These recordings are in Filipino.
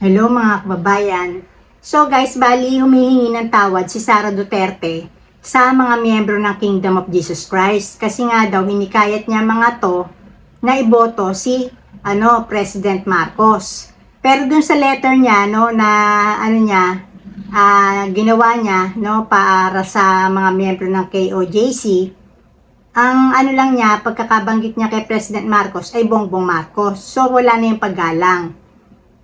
Hello mga kababayan. So guys, bali humihingi ng tawad si Sara Duterte sa mga miyembro ng Kingdom of Jesus Christ kasi nga daw hinikayat niya mga to na iboto si ano President Marcos. Pero dun sa letter niya no na ano niya ah, ginawa niya no para sa mga miyembro ng KOJC ang ano lang niya pagkakabanggit niya kay President Marcos ay Bongbong Marcos. So wala na yung paggalang.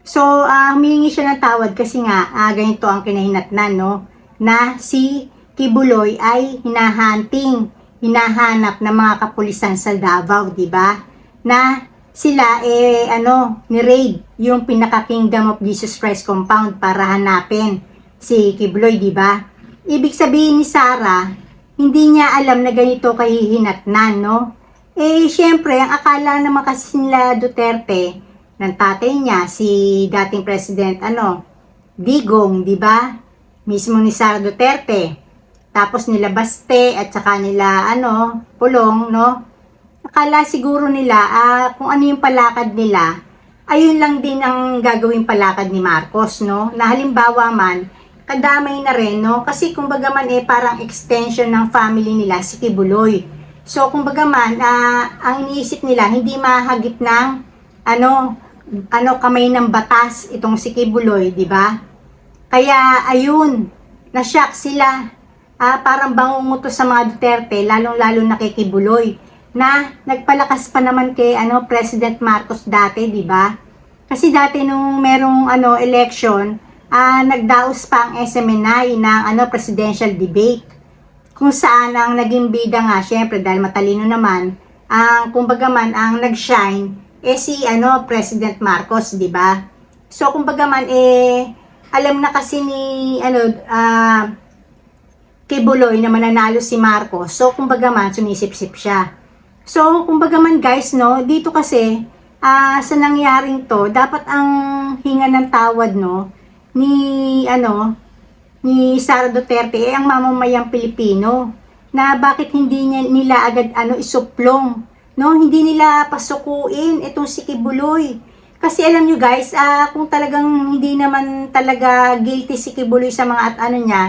So, ah humingi siya ng tawad kasi nga, ah, ganito ang kinahinatnan, no? Na si Kibuloy ay hinahunting, hinahanap ng mga kapulisan sa Davao, di ba? Na sila, eh, ano, ni-raid yung pinaka-Kingdom of Jesus Christ compound para hanapin si Kibuloy, di ba? Ibig sabihin ni Sarah, hindi niya alam na ganito kahihinatnan, no? Eh, syempre, ang akala naman kasi nila Duterte, ng tatay niya, si dating president, ano, Digong, di ba? Mismo ni Sara Duterte. Tapos nila Baste at saka nila, ano, Pulong, no? Akala siguro nila, ah, kung ano yung palakad nila, ayun lang din ang gagawin palakad ni Marcos, no? Na halimbawa man, kadamay na rin, no? Kasi kumbaga man eh, parang extension ng family nila, si Kibuloy. So, kumbaga man, ah, ang iniisip nila, hindi mahagip ng, ano, ano kamay ng batas itong si Kibuloy, di ba? Kaya ayun, na-shock sila. Ah, parang bangunguto sa mga Duterte, lalong-lalo na kay Kibuloy, na nagpalakas pa naman kay ano President Marcos dati, di ba? Kasi dati nung merong ano election, ah, nagdaos pa ang SMNI ng ano presidential debate kung saan ang naging bida nga, syempre dahil matalino naman, ang kumbaga man ang nag-shine eh si ano President Marcos, 'di ba? So kumbaga man eh alam na kasi ni ano ah Kibuloy na mananalo si Marcos. So kumbaga man sumisip-sip siya. So kumbaga man guys, no, dito kasi ah sa nangyaring to, dapat ang hinga ng tawad no ni ano ni Sara Duterte eh, ang mamamayang Pilipino na bakit hindi niya, nila agad ano isuplong no hindi nila pasukuin itong si Kibuloy. Kasi alam nyo guys ah kung talagang hindi naman talaga guilty si Kibuloy sa mga at ano niya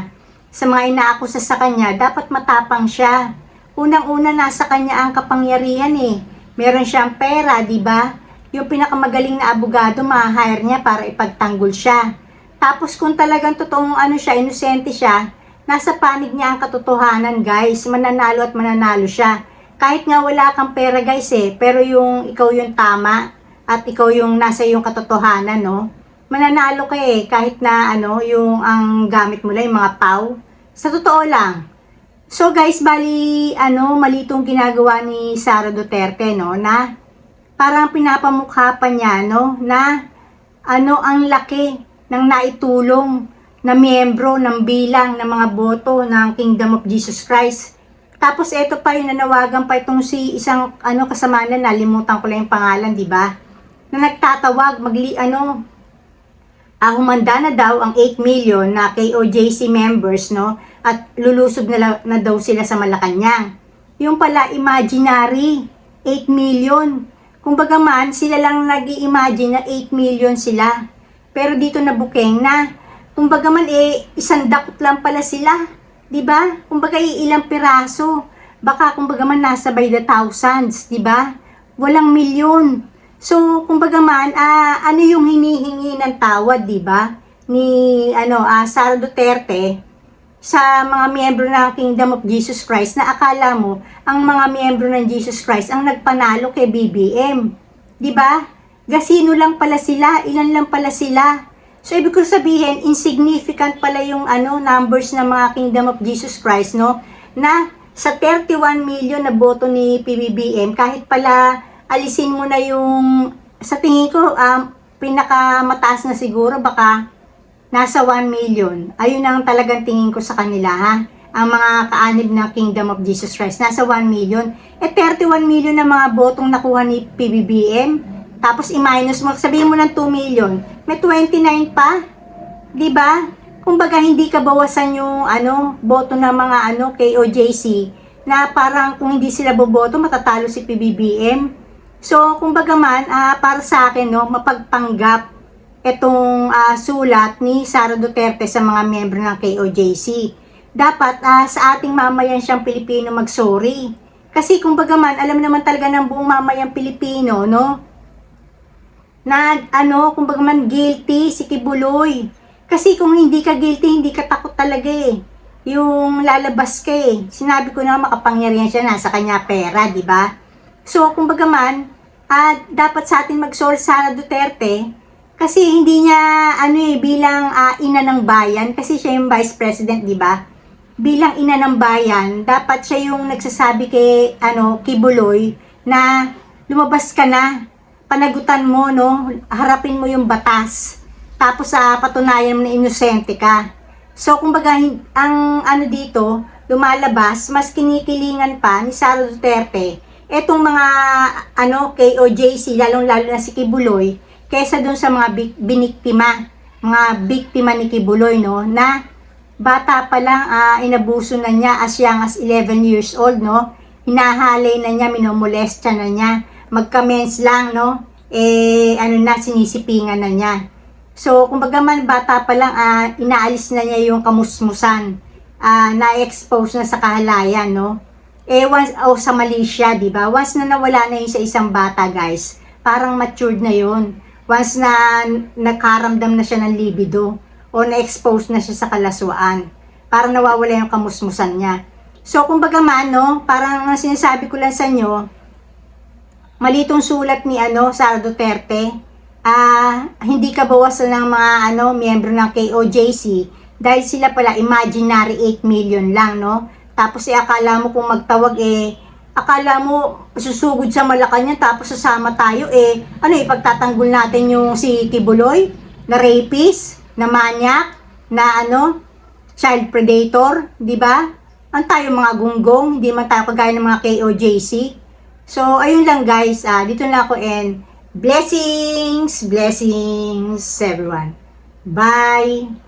sa mga inaakusa sa kanya dapat matapang siya. Unang-una nasa kanya ang kapangyarihan eh. Meron siyang pera di ba? Yung pinakamagaling na abogado ma-hire niya para ipagtanggol siya. Tapos kung talagang totoong ano siya, inosente siya, nasa panig niya ang katotohanan guys, mananalo at mananalo siya. Kahit nga wala kang pera guys eh, pero yung ikaw yung tama at ikaw yung nasa yung katotohanan no, mananalo ka eh kahit na ano yung ang gamit mo lang mga pau. Sa totoo lang. So guys, bali ano, mali itong ginagawa ni Sara Duterte no, na parang pinapamukha pa niya no, na ano ang laki ng naitulong na miyembro ng bilang ng mga boto ng Kingdom of Jesus Christ. Tapos ito pa yung nanawagan pa itong si isang ano kasama na nalimutan ko lang yung pangalan, di ba? Na nagtatawag magli ano ah, humanda na daw ang 8 million na KOJC members, no? At lulusob na, na daw sila sa Malacanang. Yung pala imaginary 8 million. Kumbaga man, sila lang nag imagine na 8 million sila. Pero dito na bukeng na, kumbaga man eh, isang dakot lang pala sila. 'Di ba? Kumbaga ilang piraso. Baka kumbaga man nasa by the thousands, 'di ba? Walang milyon. So, kumbaga man, ah, ano yung hinihingi ng tawad, 'di ba? Ni ano, ah, Sara Duterte sa mga miyembro ng Kingdom of Jesus Christ na akala mo ang mga miyembro ng Jesus Christ ang nagpanalo kay BBM. 'Di ba? Gasino lang pala sila, ilan lang pala sila. So, ibig ko sabihin, insignificant pala yung ano, numbers ng mga Kingdom of Jesus Christ, no? Na sa 31 million na boto ni PBBM, kahit pala alisin mo na yung, sa tingin ko, um, pinakamataas na siguro, baka nasa 1 million. Ayun ang talagang tingin ko sa kanila, ha? Ang mga kaanib ng Kingdom of Jesus Christ, nasa 1 million. Eh, 31 million na mga botong nakuha ni PBBM, tapos i-minus mo, sabihin mo ng 2 million, may 29 pa. 'Di ba? Kumbaga hindi ka bawasan yung ano, boto ng mga ano KOJC na parang kung hindi sila boboto matatalo si PBBM. So, kumbaga man, ah, para sa akin no, mapagpanggap itong ah, sulat ni Sara Duterte sa mga miyembro ng KOJC. Dapat ah, sa ating mamayan siyang Pilipino mag-sorry. Kasi kung bagaman, alam naman talaga ng buong mamayang Pilipino, no? Na ano, kung bagaman guilty si Kibuloy. Kasi kung hindi ka guilty, hindi ka takot talaga eh. Yung lalabas ka eh. Sinabi ko na makapangyarihan siya, nasa kanya pera, di ba? So, kung bagaman, at dapat sa atin mag-sorry Sara Duterte kasi hindi niya ano eh bilang ah, ina ng bayan kasi siya yung vice president, di ba? Bilang ina ng bayan, dapat siya yung nagsasabi kay ano, Kibuloy na lumabas ka na. Panagutan mo, no? Harapin mo yung batas. Tapos sa patunayan mo na inosente ka. So, kumbaga, ang ano dito, lumalabas, mas kinikilingan pa ni Sara Duterte etong mga ano KOJC lalong-lalo na si Kibuloy kaysa dun sa mga bi- biniktima mga biktima ni Kibuloy no na bata pa lang ah, inabuso na niya as young as 11 years old no hinahalay na niya minomolestya na niya magka-mens lang no eh ano na sinisipingan na niya so kumbaga man bata pa lang ah, inaalis na niya yung kamusmusan ah, na-expose na sa kahalayan no eh once o sa Malaysia, 'di ba? Once na nawala na 'yun sa isang bata, guys, parang matured na 'yun. Once na nakaramdam na siya ng libido o na-expose na siya sa kalaswaan, parang nawawala yung kamusmusan niya. So, kumbaga man, no, parang ang sinasabi ko lang sa inyo, malitong sulat ni ano, Sara Duterte, ah, hindi ka bawasan ng mga ano, miyembro ng KOJC dahil sila pala imaginary 8 million lang, no? Tapos eh, akala mo kung magtawag eh, akala mo susugod sa Malacanang tapos sasama tayo eh, ano ipagtatanggol natin yung si Kibuloy na rapist, na manyak, na ano, child predator, di ba? Ang tayo mga gunggong, hindi man tayo kagaya ng mga KOJC. So, ayun lang guys, ah, dito na ako and blessings, blessings everyone. Bye!